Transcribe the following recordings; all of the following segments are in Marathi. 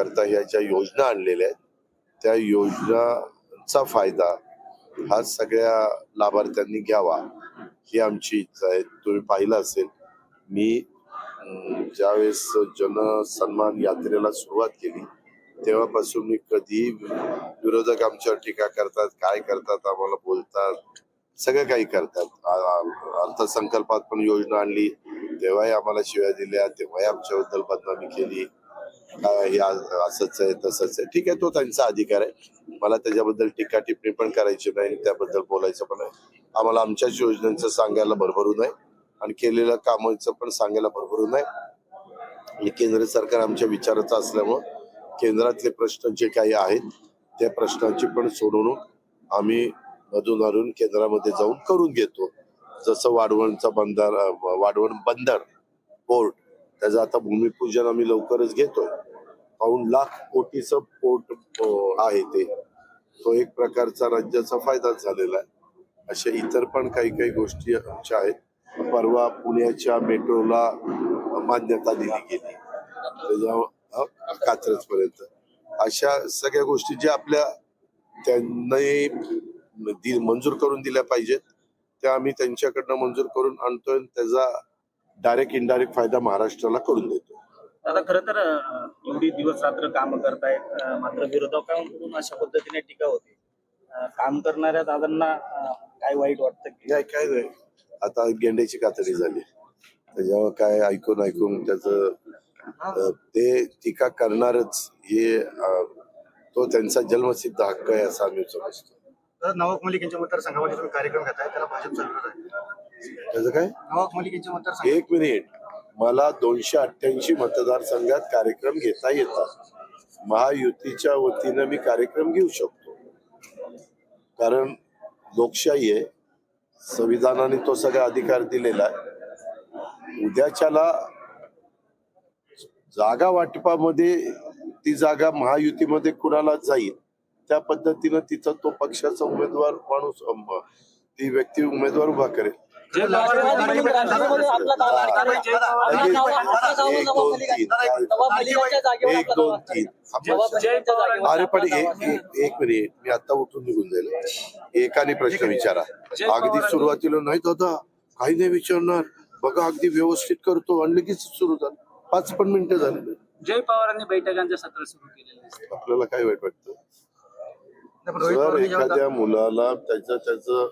करता ह्या ज्या योजना आणलेल्या आहेत त्या योजनाचा फायदा हा सगळ्या लाभार्थ्यांनी घ्यावा ही आमची इच्छा आहे. तुम्ही पाहिलं असेल मी ज्यावेळेस जनसन्मान यात्रेला सुरुवात केली तेव्हापासून मी कधी विरोधक आमच्यावर टीका करतात काय करतात आम्हाला बोलतात सगळं काही करतात. अर्थसंकल्पात पण योजना आणली तेव्हाही आम्हाला शिव्या दिल्या तेव्हाही आमच्याबद्दल बदनामी केली. हे असंच आहे तसंच आहे. ठीक आहे तो त्यांचा अधिकार आहे. मला त्याच्याबद्दल टीका टिप्पणी पण करायची नाही त्याबद्दल बोलायचं पण आहे आम्हाला आमच्याच योजनांचं सांगायला भरभरून आहे आणि केलेल्या कामाचं पण सांगायला भरभरून आहे. आणि केंद्र सरकार आमच्या विचाराचं असल्यामुळं केंद्रातले प्रश्न जे काही आहेत त्या प्रश्नांची पण सोडवणूक आम्ही मधून मधून केंद्रामध्ये जाऊन करून घेतो. जसं वाढवणचा बंदर वाढवण बंदर पोर्ट त्याचं आता भूमिपूजन आम्ही लवकरच घेतोय पाऊण लाख कोटीचं पोर्ट आहे ते. तो एक प्रकारचा राज्याचा फायदाच झालेला आहे. अशा इतर पण काही काही गोष्टी आमच्या आहेत. परवा पुण्याच्या मेट्रोला मान्यता दिली गेली. त्याच्या कात्रज पर्यंत अशा सगळ्या गोष्टी ज्या आपल्या त्यांनी दि- मंजूर करून दिल्या पाहिजेत त्या आम्ही त्यांच्याकडनं मंजूर करून आणतोय आणि त्याचा डायरेक्ट इनडायरेक्ट फायदा महाराष्ट्राला करून देतो. आता खरं तर एवढी दिवस रात्र काम करतायत मात्र विरोधकांकडून अशा पद्धतीने टीका होते. काम करणाऱ्या दादांना काय वाईट वाटतं की काय काय नाही. आता गेंड्याची कातडी झाली. त्याच्यावर काय ऐकून ऐकून त्याचं ते टीका करणारच हे तो त्यांचा जन्मसिद्ध हक्क आहे असं आम्ही समजतो. तर नवाब मलिक यांच्या मतदारसंघामध्ये तुम्ही कार्यक्रम घेताय त्याला भाजपचा विरोध आहे. त्याचं काय? एक मिनिट. मला दोनशे अठ्ठ्याऐंशी मतदारसंघात कार्यक्रम घेता येतात. महायुतीच्या वतीनं मी कार्यक्रम घेऊ शकतो. कारण लोकशाही आहे. संविधानाने तो सगळा अधिकार दिलेला आहे. उद्याच्याला जागा वाटपामध्ये ती जागा महायुतीमध्ये कुणाला जाईल त्या पद्धतीनं तिचा तो पक्षाचा उमेदवार माणूस ती व्यक्ती उमेदवार उभा करेल. एक दोन तीन. अरे पण एक मिनिट. मी आता उठून निघून जाईल. एकाने प्रश्न विचारा. अगदी सुरुवातीला नाही दादा. काही नाही विचारणार. बघा अगदी व्यवस्थित करतो आणि लगेच सुरू झालं. पाच पण मिनिटं झाली. जय पवारांनी बैठकांचे सत्र सुरू केलेले आपल्याला काय वाईट वाटतं? जर एखाद्या मुलाला त्याचं त्याचं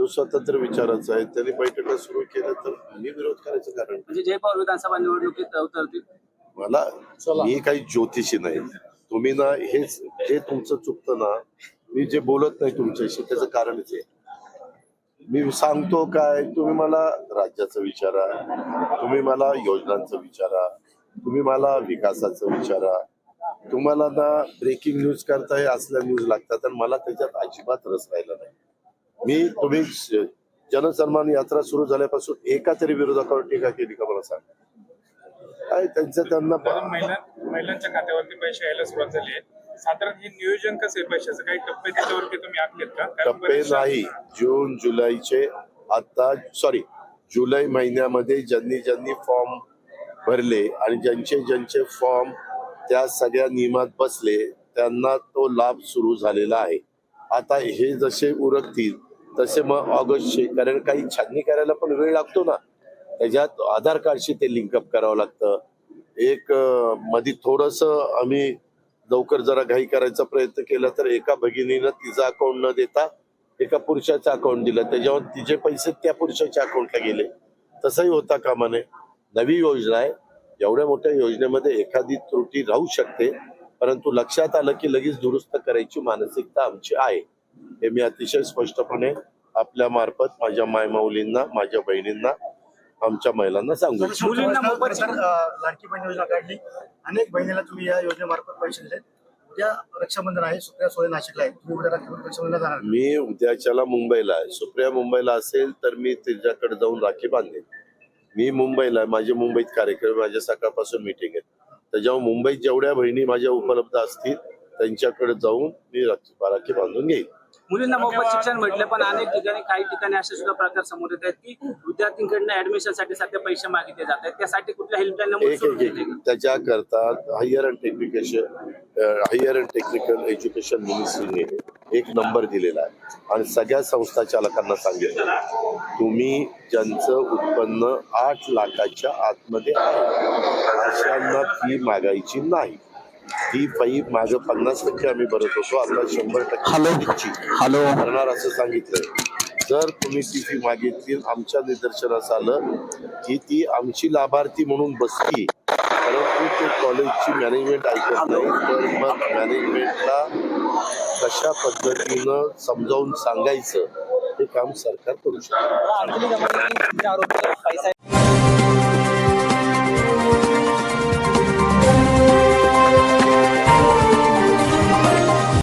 तो स्वतंत्र विचाराचा आहे. त्यांनी बैठका सुरू केलं तर मी विरोध करायचं कारण म्हणजे जय पवार विधानसभा निवडणुकीत उतरतील. मला मी काही ज्योतिषी नाही. तुम्ही ना हेच हे तुमचं चुकतं ना मी जे बोलत नाही तुमच्याशी त्याचं कारणच आहे. मी सांगतो काय तुम्ही मला राज्याचं विचारा तुम्ही मला योजनांचं विचारा तुम्ही मला विकासाचं विचारा. तुम्हाला ना ब्रेकिंग न्यूज करता हे असल्या न्यूज लागतात आणि मला त्याच्यात अजिबात रस राहिला नाही. मी तुम्ही जनसन्मान यात्रा सुरू झाल्यापासून एका तरी विरोधकावर टीका केली का मला सांग? काय त्यांचं त्यांना महिलांच्या खात्यावरती पैसे यायला सुरुवात झाली आहे. साधारण हे नियोजन कसं आहे पैशाचं? काही टप्पे त्याच्यावरती तुम्ही आखलेत का कारण टप्पे बरेचशा- नाही. जून जुलैचे आता सॉरी जुलै महिन्यामध्ये ज्यांनी ज्यांनी फॉर्म भरले आणि ज्यांचे ज्यांचे फॉर्म त्या सगळ्या नियमात बसले त्यांना तो लाभ सुरू झालेला आहे. आता हे जसे उरकतील तसे मग ऑगस्टचे कारण काही छाननी करायला पण वेळ लागतो ना. त्याच्यात आधार कार्डशी ते लिंकअप करावं लागतं. एक मध्ये थोडस आम्ही लवकर जरा घाई करायचा प्रयत्न केला तर एका भगिनीनं तिचा अकाउंट न देता एका पुरुषाचं अकाउंट दिलं. त्याच्यावर तिचे पैसे त्या पुरुषाच्या अकाउंटला गेले. तसंही होता कामा नये नवी योजना आहे. एवढ्या मोठ्या योजनेमध्ये एखादी त्रुटी राहू शकते. परंतु लक्षात आलं की लगेच दुरुस्त करायची मानसिकता आमची आहे. हे मी अतिशय स्पष्टपणे आपल्या मार्फत माझ्या मायमाऊलींना माझ्या बहिणींना आमच्या महिलांना सांगू लाडकी बहीण योजना काढली. अनेक बहिणीला तुम्ही या योजनेमार्फत पैसे दिले उद्या रक्षाबंधन आहे सुप्रिया सोळे नाशिकला आहे. तुम्ही उद्या रक्षाबंधन रक्षाबंधनला जाणार मी उद्याच्याला मुंबईला आहे. सुप्रिया मुंबईला असेल तर मी तिच्याकडे जाऊन राखी बांधेन. मी मुंबईला आहे. माझे मुंबईत कार्यक्रम माझ्या सकाळपासून मिटिंग आहे त्याच्यामुळे मुंबईत जेवढ्या बहिणी माझ्या उपलब्ध असतील त्यांच्याकडे जाऊन मी राखी राखी बांधून घेईन. मुलींना मोफत शिक्षण म्हटलं पण अनेक ठिकाणी काही ठिकाणी असे सुद्धा प्रकार समोर येत आहेत की विद्यार्थ्यांकडनं ऍडमिशनसाठी सध्या पैसे मागितले जात आहेत. त्यासाठी कुठल्या हेल्पलाईन नंबर त्याच्याकरता higher and technical higher and technical education मिनिस्ट्रीने एक नंबर दिलेला आहे. आणि सगळ्या संस्था चालकांना सांगितलं तुम्ही ज्यांचं उत्पन्न आठ लाखाच्या आतमध्ये आहे अशांना फी मागायची नाही. ती फी मागं पन्नास टक्के आम्ही भरत होतो. आता शंभर टक्के हॅलो. भरणार असं सांगितलंय. जर तुम्ही ती फी मागितली आमच्या निदर्शनास आलं की ती आमची लाभार्थी म्हणून बसली परंतु ते कॉलेजची मॅनेजमेंट ऐकत नाही तर मग मॅनेजमेंटला कशा पद्धतीनं समजावून सांगायचं हे काम सरकार करू शकतं.